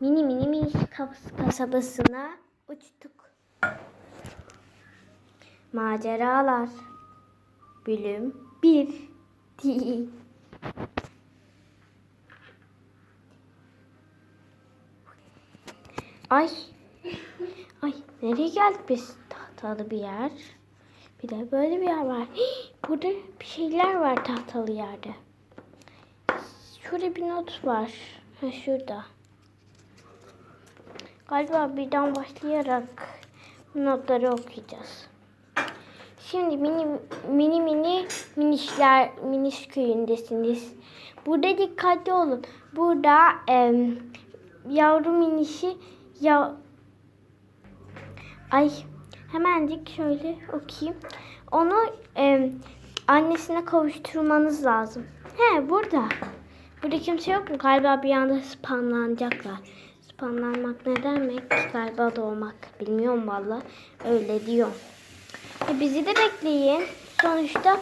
mini mini mini kas- kasabasına uçtuk. Maceralar. Bölüm 1 değil. Ay. Ay nereye geldik biz? Tahtalı bir yer. Bir de böyle bir yer var. Hii, Burada bir şeyler var tahtalı yerde. Şurada bir not var. Ha şurada. Galiba birden başlayarak notları okuyacağız. Şimdi mini mini mini minişler miniş köyündesiniz. Burada dikkatli olun. Burada em, yavru minişi ya Ay hemencik şöyle okuyayım. Onu em, annesine kavuşturmanız lazım. He burada. Burada kimse yok mu? Galiba bir anda spamlanacaklar. Spamlanmak ne demek? Galiba doğmak. Bilmiyorum valla. Öyle diyor. E, bizi de bekleyin. Sonuçta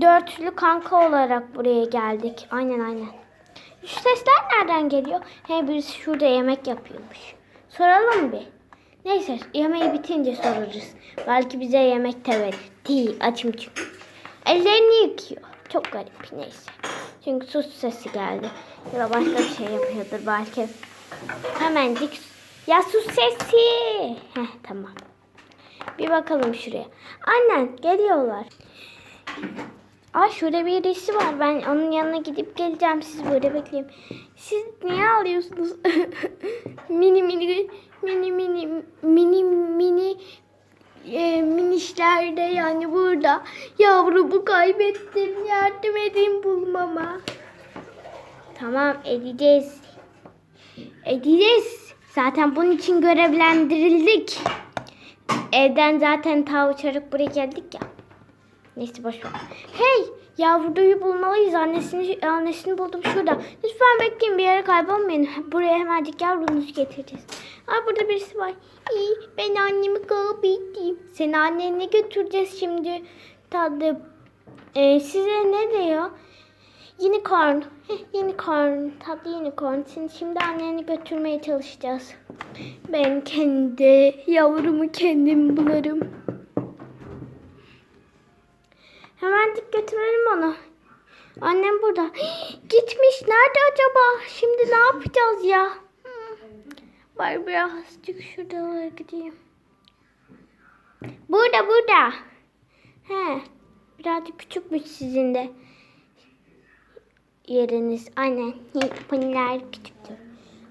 dörtlü kanka olarak buraya geldik. Aynen aynen. Şu sesler nereden geliyor? He birisi şurada yemek yapıyormuş. Soralım bir. Neyse yemeği bitince sorarız. Belki bize yemek de verir. Değil açım çünkü. Ellerini yıkıyor. Çok garip neyse. Çünkü sus sesi geldi. Ya da başka bir şey yapıyordur belki. Hemencik. Ya sus sesi. Heh tamam. Bir bakalım şuraya. Annen geliyorlar. Aa şurada birisi var. Ben onun yanına gidip geleceğim. Siz böyle bekleyin. Siz niye ağlıyorsunuz? mini mini mini mini mini mini e, minişlerde yani burada yavrumu kaybettim. Yardım edin bulmama. Tamam edeceğiz. Edeceğiz. Zaten bunun için görevlendirildik. Evden zaten ta uçarak buraya geldik ya. Neyse boş ver. Hey yavruyu bulmalıyız. Annesini, annesini buldum şurada. Lütfen bekleyin bir yere kaybolmayın. Buraya hemencik yavrunuzu getireceğiz. Aa burada birisi var. İyi ben annemi kaybettim. Seni annene götüreceğiz şimdi. Tadı. Ee, size ne diyor? Unicorn. Unicorn. Tatlı unicorn. Seni şimdi anneni götürmeye çalışacağız. Ben kendi yavrumu kendim bularım. Hemen dik götürelim onu. Annem burada. Gitmiş. Nerede acaba? Şimdi ne yapacağız ya? Bari birazcık şuralara gideyim. Burada burada. He. Birazcık küçükmüş sizin de yeriniz. Aynen. Paniler küçüktür.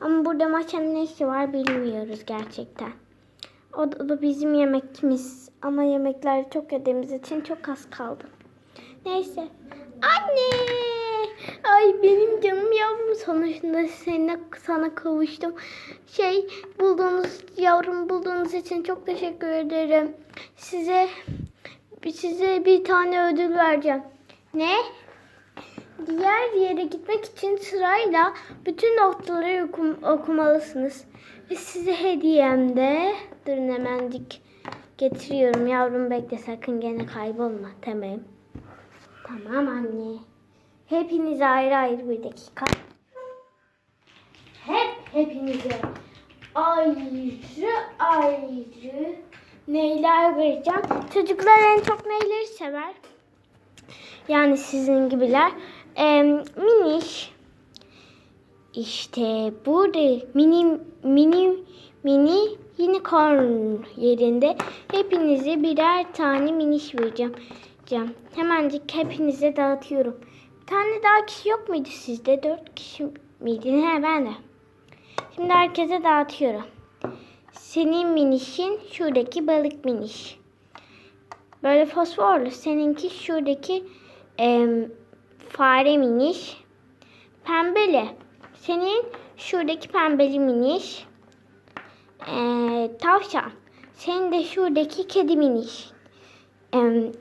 Ama burada maçanın ne işi var bilmiyoruz gerçekten. O da, o da bizim yemekimiz. Ama yemekler çok yediğimiz için çok az kaldı. Neyse. Anne! Ay benim canım yavrum sonuçta seninle sana kavuştum. Şey bulduğunuz yavrum bulduğunuz için çok teşekkür ederim. Size size bir tane ödül vereceğim. Ne? Diğer yere gitmek için sırayla bütün noktaları okum, okumalısınız. Ve size hediyem de durun hemencik getiriyorum. Yavrum bekle sakın gene kaybolma. Tamam. Tamam anne. Hepinize ayrı ayrı bir dakika. Hep hepinize ayrı ayrı neyler vereceğim. Çocuklar en çok neyleri sever? Yani sizin gibiler. Ee, miniş. İşte burada mini mini mini unicorn yerinde hepinize birer tane miniş vereceğim. Hemencik hepinize dağıtıyorum. Bir tane daha kişi yok muydu sizde? Dört kişi miydi? He ben de. Şimdi herkese dağıtıyorum. Senin minişin şuradaki balık miniş. Böyle fosforlu. Seninki şuradaki e, fare miniş. Pembeli. Senin şuradaki pembeli miniş. E, tavşan. Senin de şuradaki kedi miniş. E,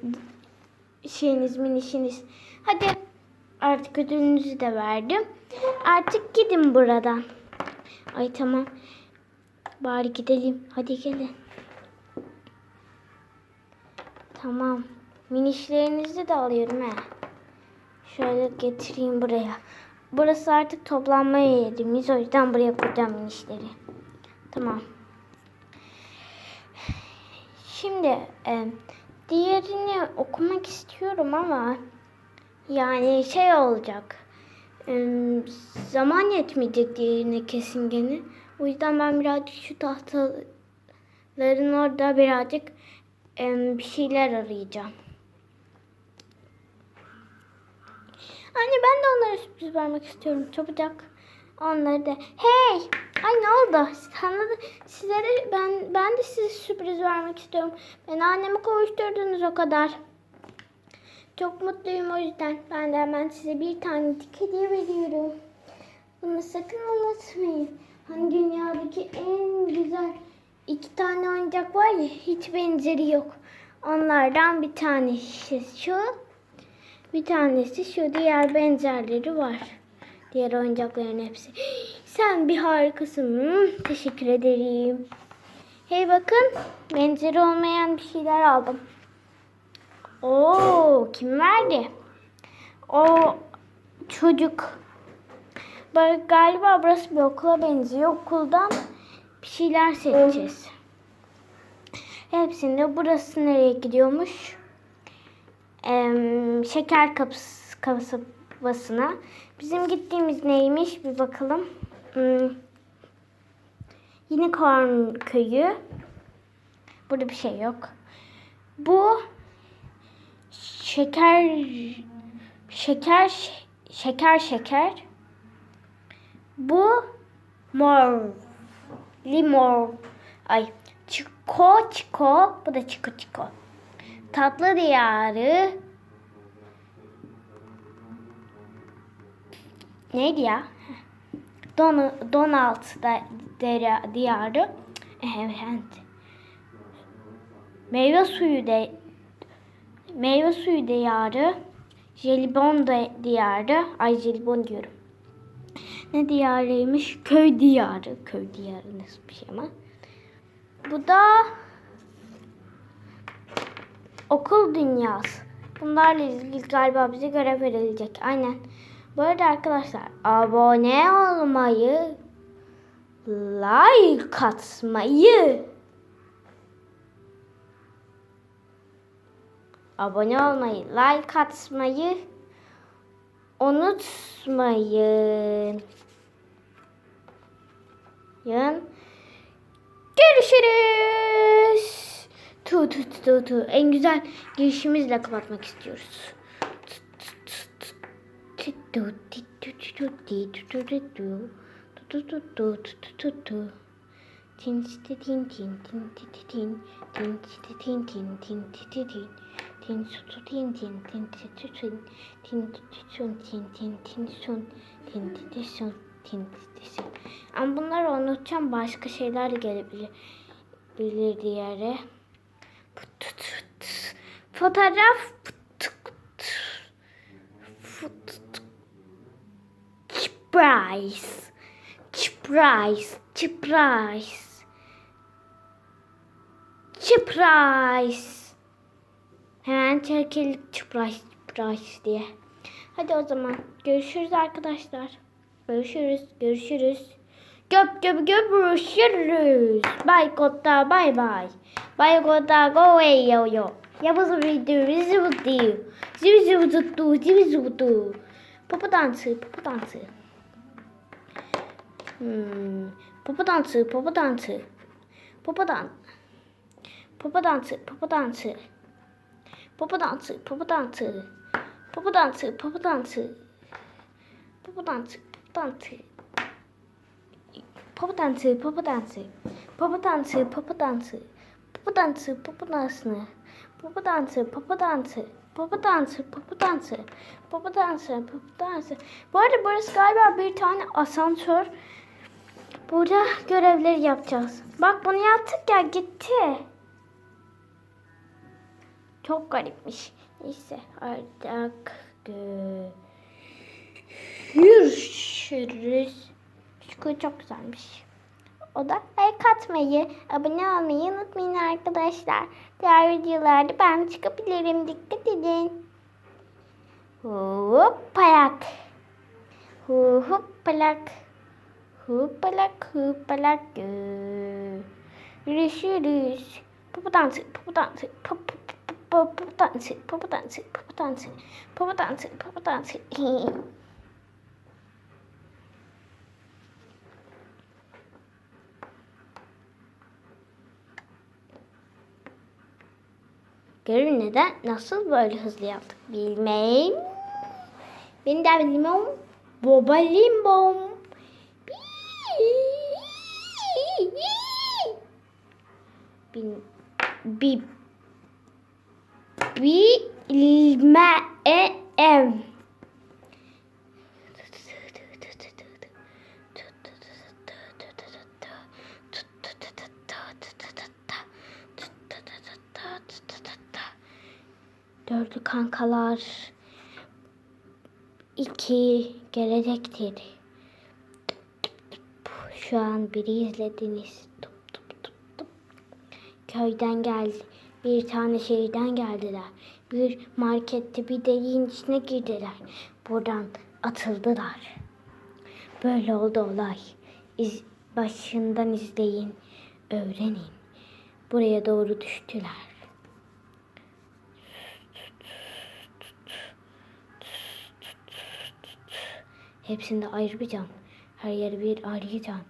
şeyiniz minişiniz. Hadi artık ödülünüzü de verdim. Artık gidin buradan. Ay tamam. Bari gidelim. Hadi gelin. Tamam. Minişlerinizi de alıyorum he. Şöyle getireyim buraya. burası artık toplanma yerimiz. O yüzden buraya koyacağım minişleri. Tamam. Şimdi e, diğerini okumak istiyorum ama yani şey olacak. E, zaman yetmeyecek diğerine kesin gene. O yüzden ben birazcık şu tahtaların orada birazcık e, bir şeyler arayacağım. Anne ben de onlara sürpriz vermek istiyorum çabucak. Onları da hey ay ne oldu sana da size de ben ben de size sürpriz vermek istiyorum. Ben annemi kavuşturdunuz o kadar. Çok mutluyum o yüzden. Ben de hemen size bir tane hediye veriyorum. Bunu sakın unutmayın. Hani dünyadaki en güzel iki tane oyuncak var ya hiç benzeri yok. Onlardan bir tanesi şu. Bir tanesi şu diğer benzerleri var. Diğer oyuncakların hepsi. Sen bir harikasın. Hmm, teşekkür ederim. Hey bakın benzeri olmayan bir şeyler aldım. Oo kim verdi? O çocuk. Bak, galiba burası bir okula benziyor. Okuldan bir şeyler seçeceğiz. Hepsinde burası nereye gidiyormuş? Em, şeker kapısı, kasabasına. Bizim gittiğimiz neymiş bir bakalım. Hmm. Unicorn köyü. Burada bir şey yok. Bu şeker şeker şeker şeker. Bu mor limor ay çiko çiko bu da çiko çiko. Tatlı diyarı neydi ya? Don Donald da dera- diyarı. Evet. Meyve suyu de meyve suyu diyarı. Jelibon da diyarı. Ay jelibon diyorum. Ne diyarıymış? Köy diyarı. Köy diyarı nasıl bir şey ama. Bu da okul dünyası. Bunlarla ilgili galiba bize görev verilecek. Aynen. Bu arada arkadaşlar abone olmayı, like atmayı, abone olmayı, like atmayı unutmayın. Yarın görüşürüz tu tu tu tu en güzel girişimizle kapatmak istiyoruz. Ama bunları unutacağım başka şeyler gelebilir bilir diğeri. Fotoğraf Price. Price. Price. Çıpraş. Hemen çekelim çıpraş çıpraş diye. Hadi o zaman görüşürüz arkadaşlar. Görüşürüz, görüşürüz. Göp göp göp görüşürüz. Bay kotta bay bay tin tin tin sun tin tin sun tin tin sun ama bunları unutacağım başka şeyler de gelebilir bilir diğeri fotoğraf Surprise. Surprise. Surprise. Surprise. Hemen çekelim surprise, surprise diye. Hadi o zaman görüşürüz arkadaşlar. Görüşürüz, görüşürüz. Göp göp göp görüşürüz. Bye kotta bye bye. Bye kotta go away yo yo. Yapısı video bizi mutlu. Zibi mutlu, zibi mutlu. Popo dansı, popo dansı. Hmm. Popo dansı, popo dansı. Popo dan. Popo dansı, popo dansı. Popo dansı, popo dansı. Popo dansı, popo dansı. Popo dansı, popo dansı. Popo dansı, popo dansı. Popo dansı, popo dansı. Popo dansı, popo dansı. Popo dansı, popo dansı. Popo dansı, popo dansı. Popo dansı, popo dansı. Bu arada burası galiba bir tane asansör. Burada görevleri yapacağız. Bak bunu yaptık ya gitti. Çok garipmiş. Neyse artık görüşürüz. Şu çok güzelmiş. O da like atmayı, abone olmayı unutmayın arkadaşlar. Diğer videolarda ben çıkabilirim. Dikkat edin. Hop ayak. Hu huppalak. Huppalak huppalak. gö. Görüşürüz. Popo dansı, popo dansı, popo popo dansı, popo dansı, popo dansı, popo dansı, popo dansı. Görün neden nasıl böyle hızlı yaptık bilmem. Ben de bilmem. Boba limbom. Bin, bi, bilme em. Dördü kankalar. iki gelecektir. Şu an biri izlediniz. Köyden geldi. Bir tane şehirden geldiler. Bir markette bir deliğin içine girdiler. Buradan atıldılar. Böyle oldu olay. İz, başından izleyin, öğrenin. Buraya doğru düştüler. Hepsinde ayrı bir can. Her yeri bir ayrı can.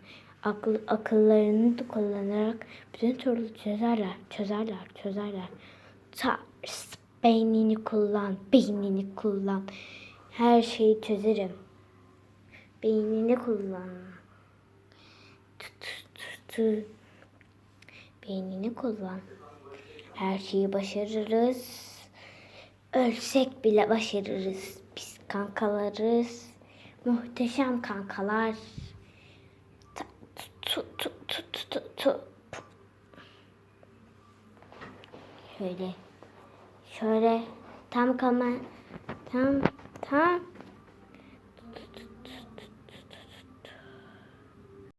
Akıl, akıllarını kullanarak bütün soruları çözerler, çözerler, çözerler. Tars, beynini kullan, beynini kullan. Her şeyi çözerim. Beynini kullan. Tü, tü, tü. Beynini kullan. Her şeyi başarırız. Ölsek bile başarırız. Biz kankalarız. Muhteşem kankalar. Tu, tu, tu, tu, tu, tu. Şöyle. Şöyle. Tam kama. Tam. Tam.